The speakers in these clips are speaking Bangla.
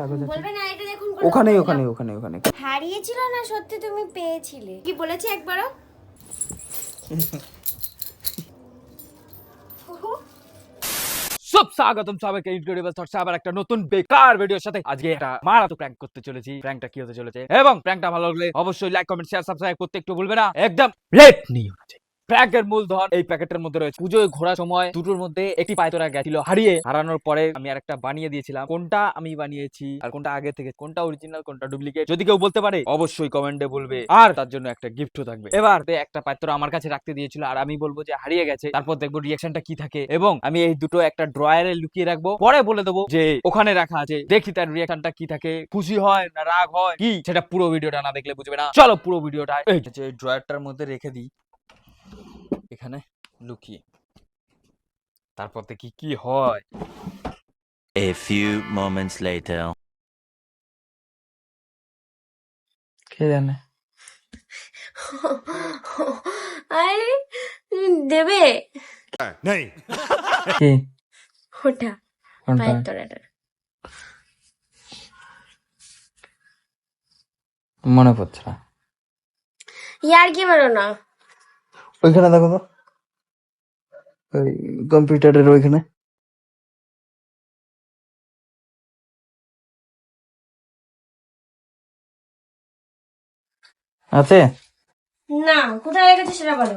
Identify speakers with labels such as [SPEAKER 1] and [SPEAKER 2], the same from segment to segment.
[SPEAKER 1] কাগজ
[SPEAKER 2] বলবে না এটা দেখুন
[SPEAKER 1] ওখানেই ওখানে ওখানে ওখানে
[SPEAKER 2] হারিয়েছিল না সত্যি তুমি পেয়েছিলে? কি বলেছে একবারও?
[SPEAKER 3] সব স্বাগতম সবাইকে ইনক্রেডিবল থটস আবার একটা নতুন বেকার ভিডিওর সাথে। আজকে একটা মারাত্মক প্র্যাঙ্ক করতে চলেছি। প্র্যাঙ্কটা কি হতে চলেছে? এবং প্র্যাঙ্কটা ভালো লাগলে অবশ্যই লাইক কমেন্ট শেয়ার সাবস্ক্রাইব করতে একটু ভুলবে না। একদম লেট নিয়ে প্র্যাঙ্কের মূলধন এই প্যাকেটের মধ্যে রয়েছে। পুজোয় ঘোরার সময় দুটোর মধ্যে একটি পায়তরা গেছিল। হারিয়ে হারানোর পরে আমি আর একটা বানিয়ে দিয়েছিলাম। কোনটা আমি বানিয়েছি আর কোনটা আগে থেকে, কোনটা অরিজিনাল কোনটা ডুপ্লিকেট যদি কেউ বলতে পারে, অবশ্যই কমেন্টে বলবে। আর তার জন্য একটা গিফটও থাকবে। এবার একটা পাত্র আমার কাছে রাখতে দিয়েছিল আর আমি বলব যে হারিয়ে গেছে। তারপর দেখব রিয়াকশনটা কি থাকে এবং আমি এই দুটো একটা ড্রয়ারে লুকিয়ে রাখব। পরে বলে দেবো যে ওখানে রাখা আছে। দেখি তার রিয়াকশনটা কি থাকে। খুশি হয় না রাগ হয়? কি? সেটা পুরো ভিডিওটা না দেখলে বুঝবে না। চলো পুরো ভিডিওটা এই ড্রয়ারটার মধ্যে রেখে দিই। এখানে লুকিয়ে। তারপর দেখি কি হয়।
[SPEAKER 4] A few moments later.
[SPEAKER 1] কে জানে?
[SPEAKER 2] আরে তুমি দেবে?
[SPEAKER 1] কি?
[SPEAKER 2] ওটা পায়ের তলাটা।
[SPEAKER 1] মনে পড়ছে না।
[SPEAKER 2] ইয়ার কি বেরো না।
[SPEAKER 1] ওইখানে দেখো তো। ওই কম্পিউটারের ওইখানে। আছে?
[SPEAKER 2] না কোথায় রেখেছে সেটা বলো।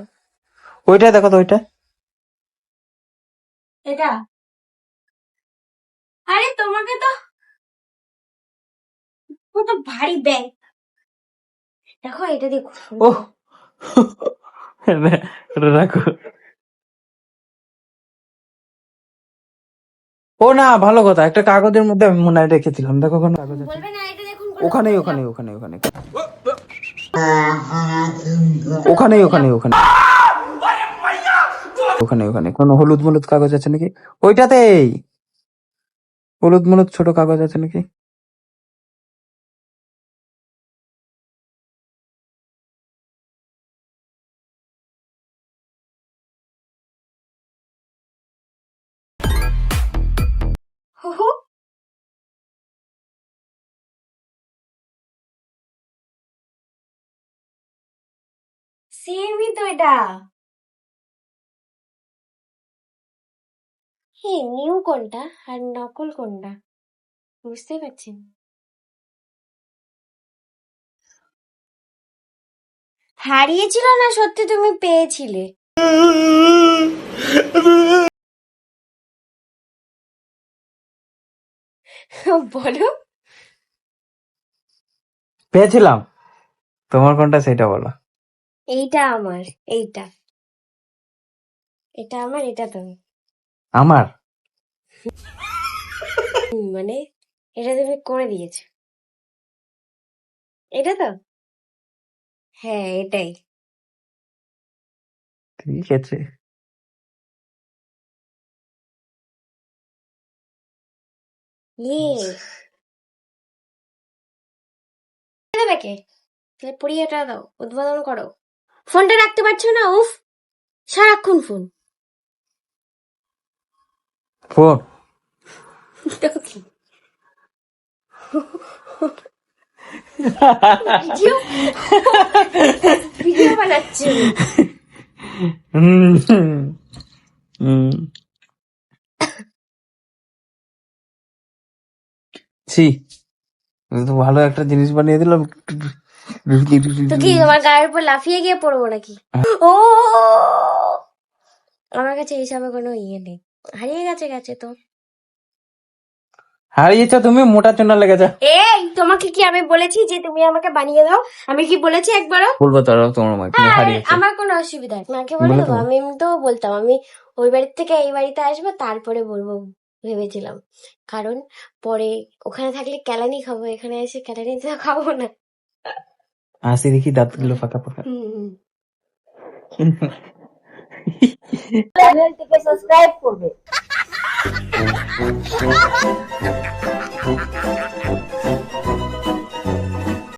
[SPEAKER 1] ওইটাই দেখো তো ওইটা।
[SPEAKER 2] এটা? আরে তোমাকে তো ও তো ভারী ব্যাগ দেখো এটা দেখো
[SPEAKER 1] ও এটা রাখো। ও না ভালো কথা। একটা কাগজের মধ্যে আমি মনে হয় রেখেছিলাম। দেখো ওখানে কাগজ আছে।
[SPEAKER 2] বলবে না এটা দেখুন
[SPEAKER 1] ওখানেই ওখানে ওখানে ওখানে ওখানেই। ওখানে ওখানে ওখানে ওখানে কোন হলুদ মলুদ কাগজ আছে নাকি? ওইটাতেই! হলুদ মলুদ ছোট কাগজ আছে নাকি?
[SPEAKER 2] সেমই তো এটা। হে নিউ কোনটা? আর নকল কোনটা? বুঝতে পারছেন হারিয়েছিল না সত্যি তুমি পেয়েছিলে? বলো।
[SPEAKER 1] পেয়েছিলাম। তোমার কোনটা সেটা বলো।
[SPEAKER 2] এইটা আমার এইটা। এটা আমার এটা তুমি।
[SPEAKER 1] আমার?
[SPEAKER 2] হুম, মানে এটা তুমি করে দিয়েছ। এটা তো? হ্যাঁ এটাই।
[SPEAKER 1] ঠিক আছে
[SPEAKER 2] ইয়ে। দেবে কে তাহলে পড়িয়েটা দাও উদ্বোধন করো। ফোনটা রাখতে পারছ না? উফ সারাক্ষণ ফোন।
[SPEAKER 1] ফোন?
[SPEAKER 2] ভিডিও।
[SPEAKER 1] ছি। তুমি তো ভালো একটা জিনিস বানিয়ে দিলাম।
[SPEAKER 2] তো কি তোমার গায়ের উপর লাফিয়ে গিয়ে পড়ব নাকি? ও! আমার কাছে এইসবে কোনো ইয়ে নেই। হারিয়ে গেছে গেছে তো।
[SPEAKER 1] হারিয়েছ তুমি মোটা চুনা লেগেছে।
[SPEAKER 2] এই তোমাকে কি আমি বলেছি যে তুমি আমাকে বানিয়ে দাও? আমি কি বলেছি একবারও?
[SPEAKER 1] বলব তো তোমার মা তুমি
[SPEAKER 2] হ্যাঁ, আমার কোনো অসুবিধা নেই। মাকে বলে দেবো। আমি এমনিতেও বলতাম আমি ওই বাড়ির থেকে এই বাড়িতে আসব তারপরে বলব। ভেবেছিলাম। কারণ পরে ওখানে থাকলে কেলানি খাব এখানে এসে কেলানি তো খাব না।
[SPEAKER 1] আসি দেখি দাঁতগুলো ফাঁকা ফাঁকা।
[SPEAKER 2] হুম, হুম। চ্যানেলটিকে সাবস্ক্রাইব করবে।